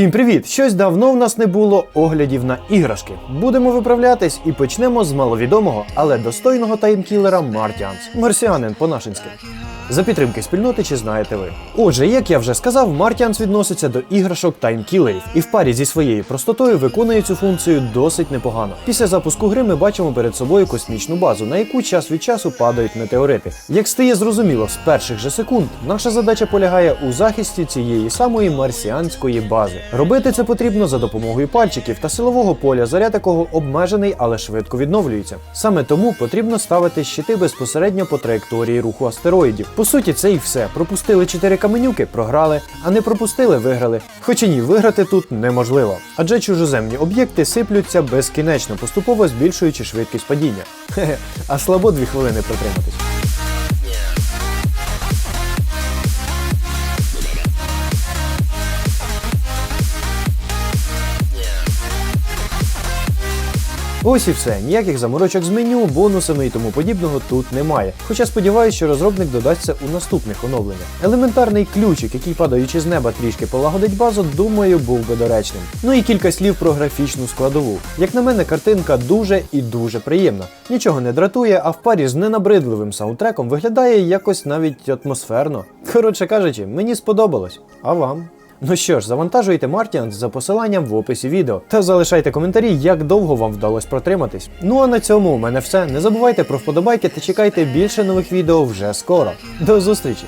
Всім привіт! Щось давно в нас не було оглядів на іграшки. Будемо виправлятись і почнемо з маловідомого, але достойного таймкілера Мартіанс. Марсіанин по-нашинськи. За підтримки спільноти чи знаєте ви. Отже, як я вже сказав, Мартіанс відноситься до іграшок таймкілерів і в парі зі своєю простотою виконує цю функцію досить непогано. Після запуску гри ми бачимо перед собою космічну базу, на яку час від часу падають метеорити. Як стає зрозуміло з перших же секунд, наша задача полягає у захисті цієї самої марсіанської бази. Робити це потрібно за допомогою пальчиків та силового поля, заряд якого обмежений, але швидко відновлюється. Саме тому потрібно ставити щити безпосередньо по траєкторії руху астероїдів. По суті, це і все. Пропустили 4 каменюки, програли, а не пропустили, виграли. Хоча ні, виграти тут неможливо. Адже чужоземні об'єкти сиплються безкінечно, поступово збільшуючи швидкість падіння. Хе-хе, а слабо дві хвилини протриматись. Ось і все, ніяких заморочок з меню, бонусами і тому подібного тут немає. Хоча сподіваюся, що розробник додасться у наступних оновленнях. Елементарний ключик, який падаючи з неба трішки полагодить базу, думаю, був би доречним. Ну і кілька слів про графічну складову. Як на мене, картинка дуже і дуже приємна. Нічого не дратує, а в парі з ненабридливим саундтреком виглядає якось навіть атмосферно. Коротше кажучи, мені сподобалось. А вам? Ну що ж, завантажуйте Мартіан за посиланням в описі відео та залишайте коментарі, як довго вам вдалося протриматись. Ну а на цьому у мене все. Не забувайте про вподобайки та чекайте більше нових відео вже скоро. До зустрічі!